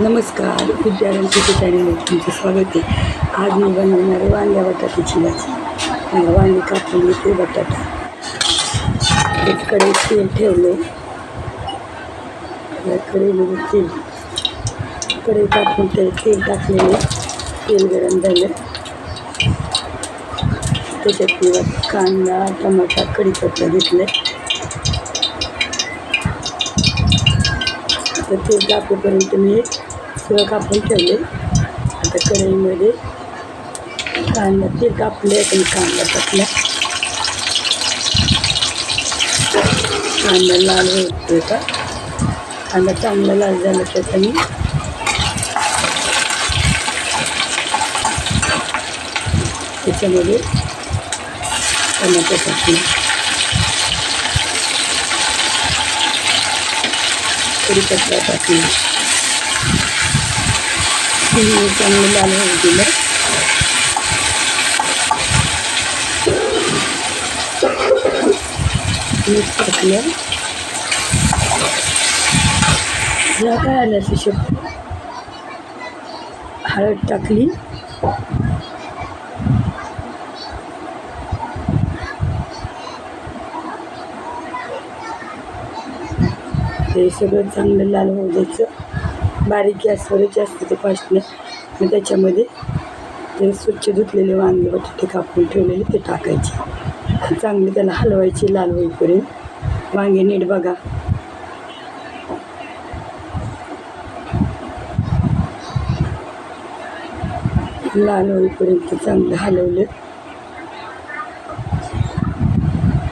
नमस्कार विद्यार्थ्यांच्या चॅनलमध्ये तुमचं स्वागत आहे. आज मी बनवणार आहे वांग्या बटाट्याची भाजी. मला वांगी कापून घेते बटाटा. इकडे तेल ठेवले. या कढईमध्ये तेल. कढई टाकून ते तेल टाकलेले तेल गरम झालं. त्याच्यात किंवा कांदा टमाटा कढीपत्ता घेतलं तर ते तापेपर्यंत मी सगळं कापून ठेवले आता कढईमध्ये कांदा ते कापले आणि कांदा टाकला. कांदा लाल होतो का कांदा चांगला लाल झाला त्याचा मी त्याच्यामध्ये टमाटर टाकले. कढीपत्ता टाकला हिरवी चांगलं लाल होऊ दिलं मीठ टाकलं ह्या काय आलं असं शब्द हळद टाकली. ते सगळं चांगलं लाल होऊ द्यायचं. बारीक गॅसवर जास्त ते पाचलं मग त्याच्यामध्ये ते स्वच्छ धुतलेले वांगे बटाटे कापून ठेवलेले ते टाकायचे. चांगले त्याला हलवायचे लाल होईपर्यंत. वांगे नीट बघा. लाल होईपर्यंत चांगलं हलवलं.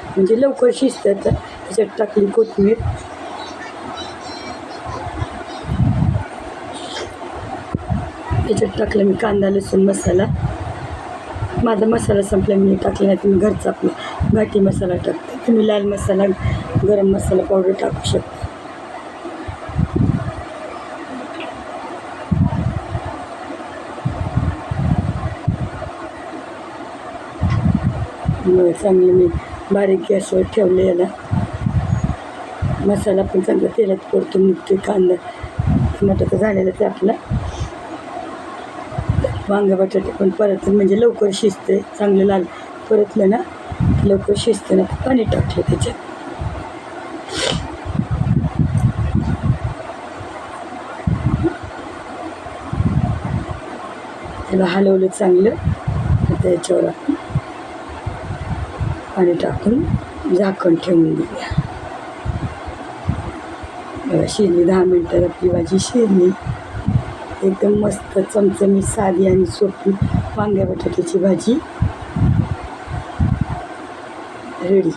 म्हणजे लवकर शिजतात त्याच्यात टाकली कोथिंबीर. त्याच्यात टाकलं मी कांदा लसूण मसाला. माझा मसाला संपला मी टाकला नाही तुम्ही घरचा आपला घाटी मसाला टाकते. तुम्ही लाल मसाला गरम मसाला पावडर टाकू शकता. चांगलं मी बारीक गॅसवर ठेवले याला. मसाला पण चांगला तेलात परतून निघते कांदा टमाटर झालेला झालेलं ते आपला. वांगे बटाटे पण परत म्हणजे लवकर शिजते चांगलं लाल. परतलं ना लवकर शिजते ना पाणी टाकलं त्याच्यात. त्याला हलवलं चांगलं आता याच्यावर आपण पाणी टाकून झाकण ठेवून देऊया. बघा शिजली दहा मिनटात आपली भाजी शिजली. एकदम मस्त चमचमीत साधी आणि सोपी वांग्या बटाट्याची भाजी. रेडी